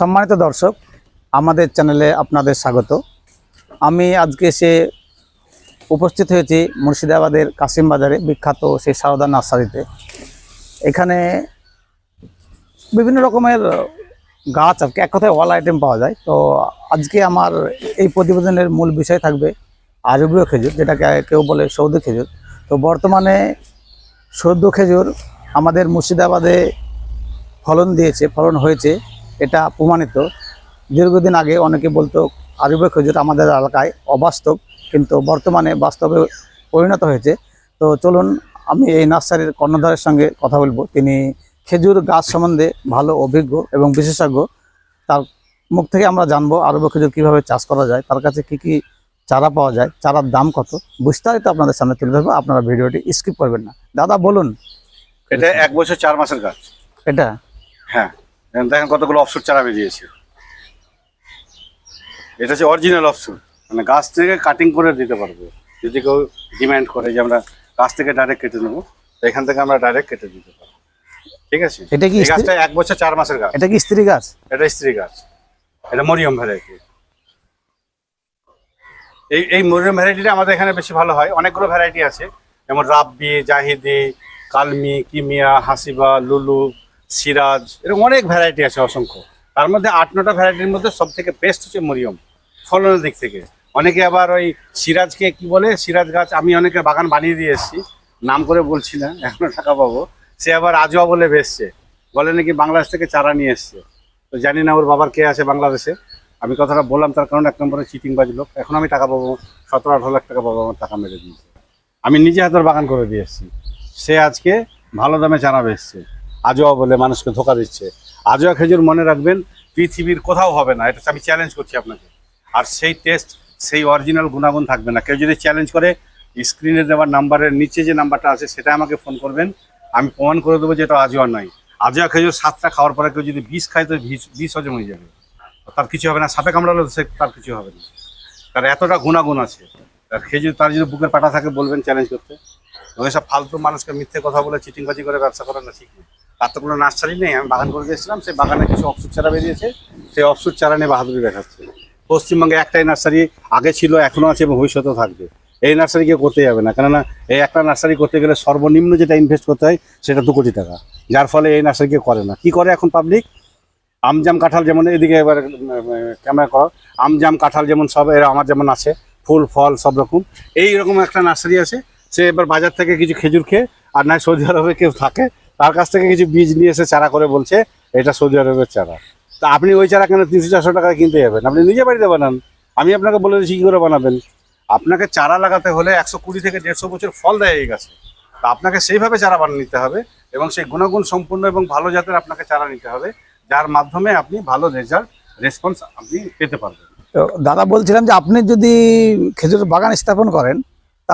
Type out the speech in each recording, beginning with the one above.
সম্মানিত দর্শক, আমাদের চ্যানেলে আপনাদের স্বাগত। আমি আজকে সে উপস্থিত হয়েছি মুর্শিদাবাদের কাসিম বাজারে, বিখ্যাত সেই সারদা নার্সারিতে। এখানে বিভিন্ন রকমের গাছ আর কি, এক কথায় অল আইটেম পাওয়া যায়। তো আজকে আমার এই প্রতিবেদনের মূল বিষয় থাকবে আরবীয় খেজুর, যেটাকে কেউ বলে সৌদি খেজুর। তো বর্তমানে সৌদ খেজুর আমাদের মুর্শিদাবাদে ফলন দিয়েছে, ফলন হয়েছে। এটা প্রমাণিত। দীর্ঘদিন আগে অনেকে বলতো আরবে খেজুর আমাদের এলাকায় অবাস্তব। কিন্তু বর্তমানে বাস্তবে পরিণত হয়েছে। তো চলুন আমি এই নার্সারির কর্ণধারের সঙ্গে কথা বলব। তিনি খেজুর গাছ সম্বন্ধে ভালো অভিজ্ঞ এবং বিশেষজ্ঞ। তার মুখ থেকে আমরা জানব আরবে খেজুর কীভাবে চাষ করা যায় তার কাছে কি কি চারা পাওয়া যায় চারার দাম কত? বিস্তারিত আপনাদের সামনে তুলে ধরবো আপনারা ভিডিওটি স্কিপ করবেন না। দাদা বলুন। এটা এক বছর চার মাসের গাছ। এটা? হ্যাঁ। দেখেন কতগুলো অফসুট চারা বেরিয়েছে। এটা হচ্ছে অরিজিনাল অফসুট মানে গাছ থেকে কাটিং করে দিতে পারব। যদি কেউ ডিমান্ড করে যে আমরা গাছ থেকে ডাইরেক্ট কেটে নেব এখান থেকে আমরা ডাইরেক্ট কেটে দিতে পারব। ঠিক আছে? এটা কি গাছটা এক বছর চার মাসের গাছ। এটা কি স্ত্রী গাছ? এটা স্ত্রী গাছ। এটা মরিয়ম ভ্যারাইটি এই এই মরিয়ম ভ্যারাইটিটা আমাদের এখানে বেশি ভালো হয়। অনেকগুলো ভ্যারাইটি আছে। যেমন রাব্বি জাহিদি কালমি কিমিয়া হাসিবা লুলু সিরাজ, এরকম অনেক ভ্যারাইটি আছে অসংখ্য। তার মধ্যে আট নটা ভ্যারাইটির মধ্যে সব থেকে বেস্ট হচ্ছে মরিয়ম, ফলনের দিক থেকে। অনেকে আবার ওই সিরাজকে কি বলে, সিরাজ গাছ আমি অনেকে বাগান বানিয়ে দিয়ে এসেছি, নাম করে বলছি না, এখনও টাকা পাবো। সে আবার আজোয়া বলে বেসছে বলে নাকি বাংলাদেশ থেকে চারা নিয়ে এসছে। তো জানি না ওর বাবার কে আছে বাংলাদেশে। আমি কথাটা বললাম, তার কারণ এক নম্বরে চিটিং বাজ লোক। এখন আমি টাকা পাবো, সতেরো আঠারো লাখ টাকা পাবো, আমার টাকা মেরে দিয়েছে। আমি নিজে হাতের বাগান করে দিয়ে এসেছি। সে আজকে ভালো দামে চারা বেচছে। আজোয়া বলে মানুষকে ধোকা দিচ্ছে। আজোয়া খেজুর মনে রাখবেন, পৃথিবীর কোথাও হবে না। এটা আমি চ্যালেঞ্জ করছি আপনাকে। আর সেই টেস্ট সেই অরিজিনাল গুণাগুণ থাকবে না। কেউ যদি চ্যালেঞ্জ করে স্ক্রিনে দেওয়ার নাম্বারের নিচে যে নাম্বারটা আছে সেটা আমাকে ফোন করবেন। আমি প্রমাণ করে দেবো যে এটা আজোয়া নয়। আজোয়া খেজুর সাতটা খাওয়ার পরে কেউ যদি বিষ খায়, তো বিষ হজম হয়ে যাবে। তার কিছু হবে না। সাপে কামড়ালে সে, তার কিছু হবে না। তার এতটা গুণাগুণ আছে। আর খেজুর, তার যদি বুকের পাটা থাকে, বলবেন চ্যালেঞ্জ করতে। ওইসব ফালতু মানুষকে মিথ্যে কথা বলে চিটিংবাজি করে ব্যবসা করা না, ঠিক তার তো কোনো নার্সারি নেই, আমি বাগান করে দিয়েছিলাম সেই বাগানে কিছু অফসুট চারা বেরিয়েছে, সেই অফসুট চারা নিয়ে বাহাদুরি দেখাচ্ছে। পশ্চিমবঙ্গে একটাই নার্সারি আগে ছিল এখনও আছে এবং ভবিষ্যতেও থাকবে। এই নার্সারি কেউ করতে যাবে না, কেননা এই একটা নার্সারি করতে গেলে সর্বনিম্ন যেটা ইনভেস্ট করতে হয় সেটা দু কোটি টাকা। যার ফলে এই নার্সারি কেউ করে না। কি করে এখন পাবলিক আমজাম কাঁঠাল যেমন এদিকে এবার ক্যামেরা করো, আমজাম কাঁঠাল যেমন সব এরা, আমার যেমন আছে, ফুল, ফল সব রকম। এই রকম একটা নার্সারি আছে সে এবার বাজার থেকে কিছু খেজুর খেয়ে, আর নয় সৌদি আরবে কেউ থাকে, তার কাছ থেকে কিছু বীজ নিয়ে এসে চারা করে বলছে, এটা সৌদি আরবের চারা। তা আপনি ওই চারা কেন তিনশো চারশো টাকায় কিনতে যাবেন? আপনি নিজে বাড়িতে বানান। আমি আপনাকে বলে দিচ্ছি কী করে বানাবেন? আপনাকে চারা লাগাতে হলে একশো কুড়ি থেকে দেড়শো বছর ফল দেয় এই গাছে। তা আপনাকে সেইভাবে চারা বানিয়ে নিতে হবে এবং সেই গুণাগুণ সম্পূর্ণ এবং ভালো জাতের আপনাকে চারা নিতে হবে, যার মাধ্যমে আপনি ভালো রেজাল্ট রেসপন্স আপনি পেতে পারবেন। দাদা বলছিলাম যে আপনি যদি খেজুর বাগান স্থাপন করেন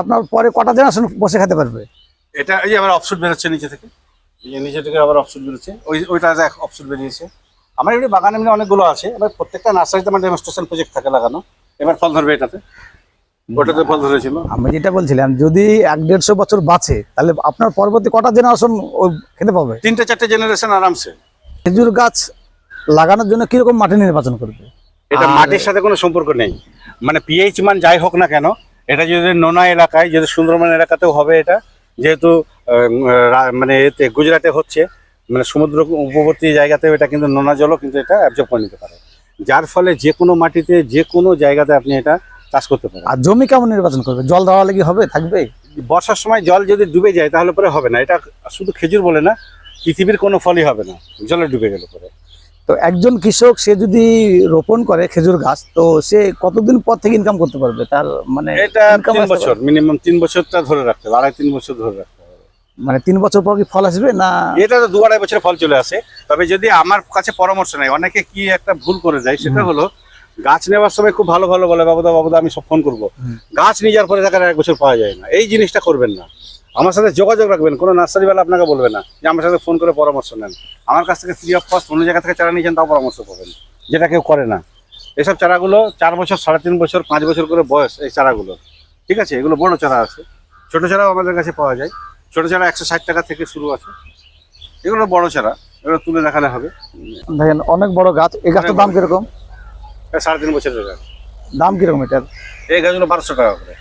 আপনার পরে কটা জেনারেশন বসে খেতে পারবে? এটা এই যে আবার অফসুট বেরোচ্ছে নিচে থেকে। এই নিচে থেকে আবার অফসুট বেরোচ্ছে। ওই ওইটা এক অফসুট বেরিয়েছে। আমার এমনি বাগান এমনি অনেকগুলো আছে। এবার প্রত্যেকটা নার্সারিতে আমার ডেমনস্ট্রেশন প্রজেক্ট থাকে লাগানো। এবার ফল ধরবে এটাতে। ওটাতে ফল ধরেছিল। আমি যেটা বলছিলাম যদি এক দেড়শো বছর বাঁচে তাহলে আপনার পরবর্তী কটা জেনারেশন খেতে পাবে? তিনটে চারটে জেনারেশন আরামসে। খেজুর গাছ লাগানোর জন্য কীরকম মাটি নির্বাচন করবে? এটা মাটির সাথে কোনো সম্পর্ক নেই। মানে পিএইচ মান যাই হোক না কেন এটা যদি নোনা এলাকায় যদি সুন্দরবন এলাকাতেও হবে এটা যেহেতু মানে এতে গুজরাটে হচ্ছে মানে সমুদ্র উপবর্তী জায়গাতেও এটা কিন্তু নোনা জলও কিন্তু এটা অ্যাবজর্ব করে নিতে পারে। যার ফলে যে কোনো মাটিতে যে কোনো জায়গাতে আপনি এটা চাষ করতে পারেন। আর জমি কেমন নির্বাচন করবে? জল দেওয়া লাগি হবে? থাকবে? বর্ষার সময় জল যদি ডুবে যায় তাহলে পরে হবে না। এটা শুধু খেজুর বলে না পৃথিবীর কোনো ফলই হবে না। জলে ডুবে গেলে পরে। তো একজন কৃষক সে যদি রোপণ করে খেজুর গাছ তো সে কতদিন পর থেকে ইনকাম করতে পারবে? তার মানে এটা তিন বছর মিনিমাম তিন বছরটা ধরে রাখতে হবে আড়াই তিন বছর ধরে রাখতে হবে। মানে তিন বছর পর কি ফল আসবে না? এটা তো দু আড়াই বছরে ফল চলে আসে তবে যদি আমার কাছে পরামর্শ নেই অনেকে কি একটা ভুল করে যায় সেটা হলো গাছ নেওয়ার সময় খুব ভালো ভালো বলে বাবুদা বাবুদা আমি সব ফোন করব। গাছ নিয়ে যাওয়ার পরে আর এক বছর পাওয়া যায় না এই জিনিসটা করবেন না। আমার সাথে যোগাযোগ রাখবেন কোনো নার্সারিওয়ালা আপনাকে বলবে না যে আমার সাথে ফোন করে পরামর্শ নেন। আমার কাছ থেকে ফ্রি অফ কস্ট অন্য জায়গা থেকে চারা নিয়েছেন তাও পরামর্শ পাবেন যেটা কেউ করে না। এসব চারাগুলো চার বছর সাড়ে তিন বছর পাঁচ বছর করে বয়স এই চারাগুলো। ঠিক আছে? এগুলো বড় চারা আছে। ছোট চারাও আমাদের কাছে পাওয়া যায়। ছোট চারা একশো ষাট টাকা থেকে শুরু আছে। এগুলো বড় চারা এগুলো তুলে দেখালে হবে। দেখেন অনেক বড় গাছ। এই গাছটার দাম কীরকম? সাড়ে তিন বছরের গাছ। দাম কীরকম এটার? এই গাছগুলো বারোশো টাকা করে।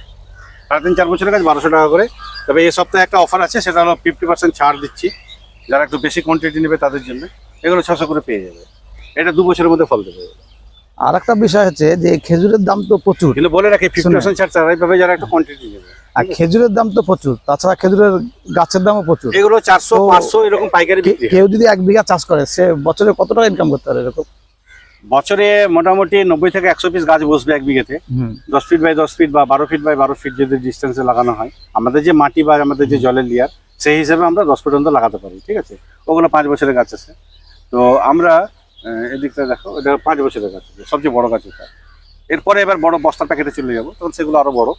সাড়ে তিন চার বছরের গাছ বারোশো টাকা করে। তবে এই সপ্তাহে একটা অফার আছে সেটা হলো ফিফটি পার্সেন্ট ছাড় দিচ্ছি। যারা একটু বেশি কোয়ান্টিটি নেবে তাদের জন্য এগুলো ছশো করে পেয়ে যাবে। এটা দু বছরের মধ্যে ফল দেবে। আর একটা বিষয় হচ্ছে যে খেজুরের দাম তো প্রচুর। কিন্তু বলে রাখি ফিফটি পার্সেন্ট ছাড় চারাই পাবে যারা একটু কোয়ান্টিটি নেবে। আর খেজুরের দাম তো প্রচুর তাছাড়া খেজুরের গাছের দামও প্রচুর। এগুলো চারশো পাঁচশো এরকম পাইকারি। কেউ যদি এক বিঘা চাষ করে সে বছরে কত টাকা ইনকাম করতে পারে এরকম? বছরে মোটামুটি নব্বই থেকে একশো পিস গাছ বসবে এক বিঘেতে। দশ ফিট বাই দশ ফিট বা বারো ফিট বাই বারো ফিট যদি ডিস্টেন্সে লাগানো হয়। আমাদের যে মাটি বা আমাদের যে জলের লেয়ার সেই হিসেবে আমরা দশ পর্যন্ত লাগাতে পারি ঠিক আছে? ওগুলো পাঁচ বছরের গাছ আছে। তো আমরা এদিকটা দেখো এটা পাঁচ বছরের গাছ আছে সবচেয়ে বড় গাছ এটা। এরপরে এবার বড় বস্তার প্যাকেটে চলে যাব তখন সেগুলো আরও বড়।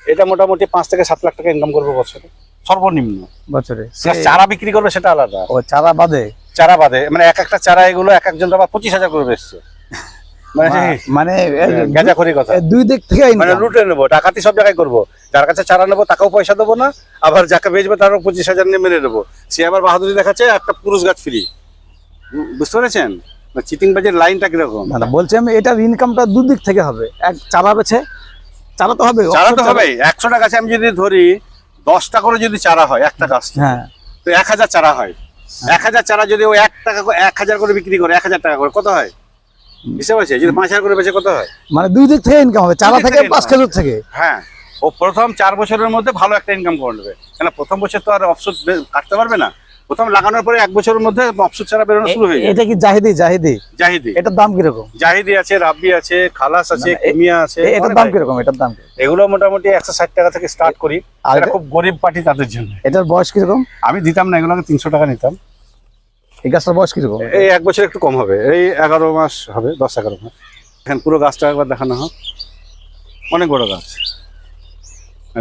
এটা মোটামুটি পাঁচ থেকে সাত লাখ টাকা ইনকাম করব বছরে সর্বনিম্ন। বছরে? চারা বিক্রি করবে সেটা আলাদা। ও চারা বাদে? চারা বাদে মানে এক একটা চারা এগুলো এক একজন আবার পঁচিশ হাজার করে বেসছে মানে মানে গাঁজা করি কথা। দুই দিক থেকে মানে income। লুটে নেব ডাকাতি সব জায়গায় করব। যার কাছে চারা নেব তাকেও পয়সা দেবো না আবার যাকে বেচবে তারও পঁচিশ হাজার নিয়ে মেরে দেবো সে আবার বাহাদুরি দেখাচ্ছে একটা পুরুষ গাছ ফ্রি। বুঝতে পেরেছেন? চিটিং বাজের লাইনটা কীরকম? না না বলছি আমি এটার ইনকামটা দুদিক থেকে হবে। এক চারা বেছে চারা তো হবে চারা তো হবে একশোটা গাছে আমি যদি ধরি দশটা করে যদি চারা হয় একটা গাছ। হ্যাঁ। তো এক হাজার চারা হয়। এক হাজার চারা যদি ও এক টাকা করে- এক হাজার করে বিক্রি করে এক হাজার টাকা করে কত হয়? বুঝতে পারছি যদি পাঁচ হাজার করে বেচে কত হয়? মানে দুই দিক থেকে ইনকাম হবে চারা থেকে পাঁচ। খেজুর থেকে। হ্যাঁ। ও প্রথম চার বছরের মধ্যে ভালো একটা ইনকাম করে নেবে। কেন প্রথম বছর তো আর অফসুট কাটতে পারবে না। প্রথম লাগানোর পরে এক বছরের মধ্যে অফসুট ছাড়া বেরোনো শুরু হয়ে এটা কি জাহিদি? জাহিদি। জাহিদি। এটার দাম কীরকম? জাহিদি আছে রাব্বি আছে খালাস আছে না, কিমিয়া আছে এটার দাম কীরকম? এটার দাম এগুলো মোটামুটি একশো ষাট টাকা থেকে স্টার্ট করি। আর খুব গরিব পার্টি তাদের জন্য। এটার বয়স কীরকম? আমি দিতাম না এগুলোকে তিনশো টাকা নিতাম। এই গাছটার বয়স কীরকম? এই এক বছর একটু কম হবে। এই এগারো মাস হবে দশ এগারো মাস। এখন পুরো গাছটা একবার দেখানো হোক। অনেক বড় গাছ।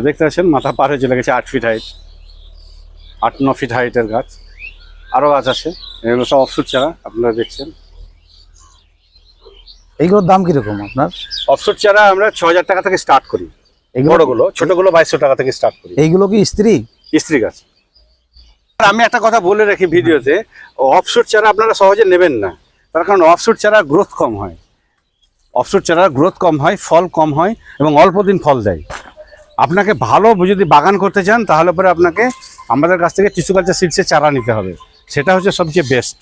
দেখতে পাচ্ছেন মাথা পার হয়ে চলে গেছে আট ফিট হাইট আট ন ফিট হাইটের গাছ। আরও গাছ আছে। এগুলো সব অফসুট চারা আপনারা দেখছেন। এইগুলোর দাম কীরকম আপনার? অফসুট চারা আমরা ছ হাজার টাকা থেকে স্টার্ট করি। এগুলো বড়গুলো ছোটগুলো বাইশশো টাকা থেকে স্টার্ট করি। এইগুলো কি স্ত্রী? স্ত্রী গাছ। আমি একটা কথা বলে রাখি ভিডিওতে অফশুট চারা আপনারা সহজে নেবেন না। তার কারণ অফশুট চারা গ্রোথ কম হয়। অফশুট চারা গ্রোথ কম হয়, ফল কম হয় এবং অল্প দিন ফল দেয়। আপনাকে ভালো যদি বাগান করতে চান, তাহলে পরে আপনাকে আমাদের কাছ থেকে টিস্যু কালচার সিডসের চারা নিতে হবে। সেটা হচ্ছে সবচেয়ে বেস্ট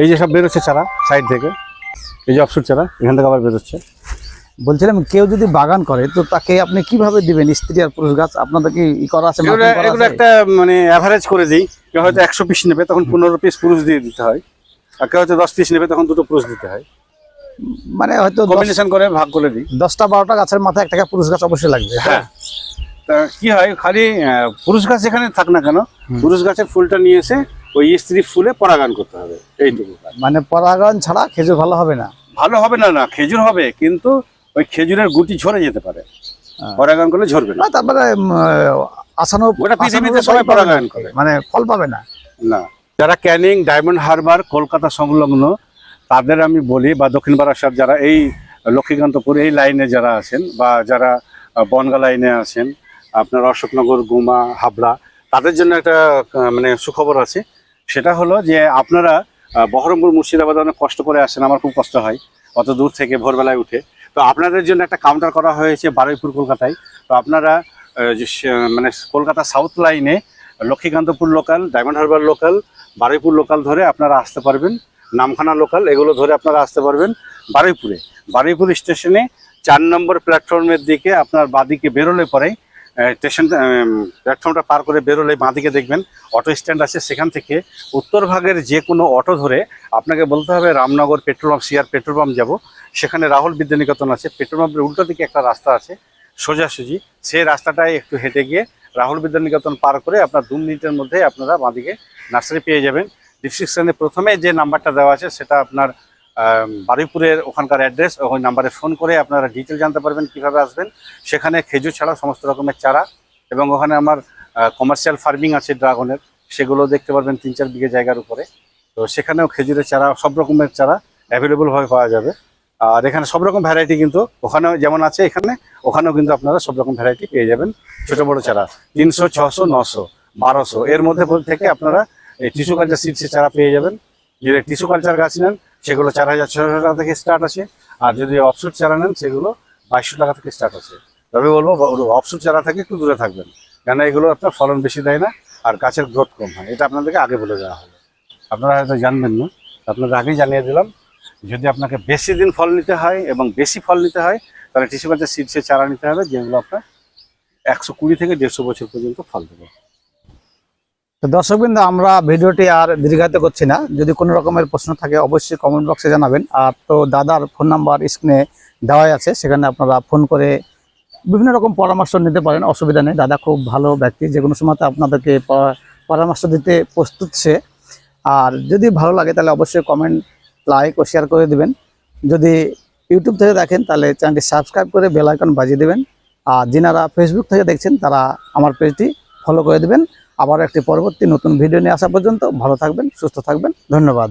এই যে সব বেরোচ্ছে চারা সাইড থেকে, এই যে অফশুট চারা, এখান থেকে আবার বেরোচ্ছে। বলছিলাম কেউ যদি বাগান করে তো তাকে আপনি কীভাবে দিবেন? স্ত্রী আর পুরুষ গাছ আপনাদের কি ই করা আছে এগুলো? একটা মানে অ্যাভারেজ করে দিই। কেউ হয়তো একশো পিস নেবে তখন পনেরো পিস পুরুষ দিয়ে দিতে হয়। আর কেউ হয়তো দশ পিস নেবে তখন দুটো পুরুষ দিতে হয়। মানে হয়তো কম্বিনেশন করে ভাগ করে দিই। দশটা বারোটা গাছের মাথায় একটা পুরুষ গাছ অবশ্যই লাগবে হ্যাঁ। তা কি হয় খালি পুরুষ গাছ যেখানে থাক না কেন পুরুষ গাছের ফুলটা নিয়ে এসে ওই স্ত্রী ফুলে পরাগান করতে হবে এইটুকু। মানে পরাগায়ন ছাড়া খেজুর ভালো হবে না। ভালো হবে না না খেজুর হবে কিন্তু ওই খেজুরের গুটি ঝরে যেতে পারে। পরাগায়ন করলে ঝরবে না। তারপরে আসানো গোটা পৃথিবীতে সবাই। পরাগায়ন করে। মানে ফল পাবে না। না। যারা ক্যানিং ডায়মন্ড হারবার কলকাতা সংলগ্ন তাদের আমি বলি বা দক্ষিণ বারাসাত যারা এই লক্ষ্মীকান্তপুর এই লাইনে যারা আছেন বা যারা বনগা লাইনে আছেন আপনার অশোকনগর গুমা হাবড়া তাদের জন্য একটা মানে সুখবর আছে। সেটা হলো যে আপনারা বহরমপুর মুর্শিদাবাদ অনেক কষ্ট করে আসেন আমার খুব কষ্ট হয় অত দূর থেকে ভোরবেলায় উঠে। তো আপনাদের জন্য একটা কাউন্টার করা হয়েছে বারুইপুর, কলকাতায়। তো আপনারা মানে কলকাতা সাউথ লাইনে Lakshmikantapur local diamond harbour local Baruipur local ধরে আপনারা আসতে পারবেন। নামখানা লোকাল এগুলো ধরে আপনারা আসতে পারবেন বারুইপুরে। বারুইপুর স্টেশনে চার নম্বর প্ল্যাটফর্মের দিকে আপনার বাদিকে বেরোলে পরেই স্টেশন প্ল্যাটফর্মটা পার করে বেরোলে বাঁদিকে দেখবেন অটো স্ট্যান্ড আছে। সেখান থেকে উত্তর ভাগের যে কোনো অটো ধরে আপনাকে বলতে হবে, Ramnagar petrol pump CR petrol pump যাব। সেখানে রাহুল বিদ্যানিকেতন আছে। পেট্রোল পাম্পের উল্টো দিকে একটা রাস্তা আছে, সোজাসুজি। সেই রাস্তাটায় একটু হেঁটে গিয়ে রাহুল বিদ্যানিকেতন পার করে আপনার দু মিনিটের মধ্যে আপনারা বাঁদিকে নার্সারি পেয়ে যাবেন। ডিসক্রিপশনে প্রথমে যে নাম্বারটা দেওয়া আছে, সেটা আপনার বারুইপুরের ওখানকার অ্যাড্রেস, ওই নাম্বারে ফোন করে আপনারা ডিটেল জানতে পারবেন কীভাবে আসবেন। সেখানে খেজুর ছাড়া, সমস্ত রকমের চারা, এবং ওখানে আমার কমার্শিয়াল ফার্মিং আছে ড্রাগনের, সেগুলো দেখতে পারবেন তিন চার বিঘে জায়গার উপরে। তো সেখানেও খেজুরের চারা, সব রকমের চারা অ্যাভেলেবলভাবে পাওয়া যাবে। আর এখানে সব রকম ভ্যারাইটি কিন্তু, ওখানেও যেমন আছে এখানে, ওখানেও কিন্তু আপনারা সব রকম ভ্যারাইটি পেয়ে যাবেন। ছোট, বড় চারা, তিনশো, ছশো, নশো, বারোশো, এর মধ্যে থেকে আপনারা এই টিস্যু কালচার সিডসে চারা পেয়ে যাবেন। যদি টিস্যু কালচার গাছ নেন সেগুলো চার হাজার ছশো টাকা থেকে স্টার্ট আছে। আর যদি অফসুট চারা নেন, সেগুলো বাইশশো টাকা থেকে স্টার্ট আছে। তবে বলব অফসুট চারা থেকে, একটু দূরে থাকবেন। কেন এগুলো আপনার ফলন বেশি দেয় না, আর গাছের গ্রোথ কম হয়। এটা আপনাদেরকে আগে বলে দেওয়া হবে। আপনারা হয়তো জানবেন না। আপনাদের আগেই জানিয়ে দিলাম, যদি আপনাকে বেশি দিন ফল নিতে হয় এবং বেশি ফল নিতে হয়, তাহলে টিস্যু কালচার সিডসে চারা নিতে হবে, যেগুলো আপনার একশো কুড়ি থেকে দেড়শো বছর পর্যন্ত ফল দেবে। তো দর্শকবৃন্দ আমরা ভিডিওটি আর দীর্ঘায়িত করছি না। যদি কোনো রকমের প্রশ্ন থাকে, অবশ্যই কমেন্ট বক্সে জানাবেন। আর তো দাদার ফোন নাম্বার স্ক্রিনে দেওয়াই আছে, সেখানে আপনারা ফোন করে বিভিন্ন রকম পরামর্শ নিতে পারেন, অসুবিধা নেই। দাদা খুব ভালো ব্যক্তি, যে কোনো সময় আপনাদেরকে পরামর্শ দিতে প্রস্তুত সে। আর যদি ভালো লাগে, তাহলে অবশ্যই কমেন্ট লাইক ও শেয়ার করে দিবেন। যদি ইউটিউব থেকে দেখেন, তাহলে চ্যানেলটি সাবস্ক্রাইব করে বেল আইকন বাজিয়ে দেবেন। আর যিনারা ফেসবুক থেকে দেখছেন, তারা আমার পেজটি ফলো করে দিবেন। আবার একটি পরবর্তী নতুন ভিডিও নিয়ে আসা পর্যন্ত ভালো থাকবেন সুস্থ থাকবেন ধন্যবাদ।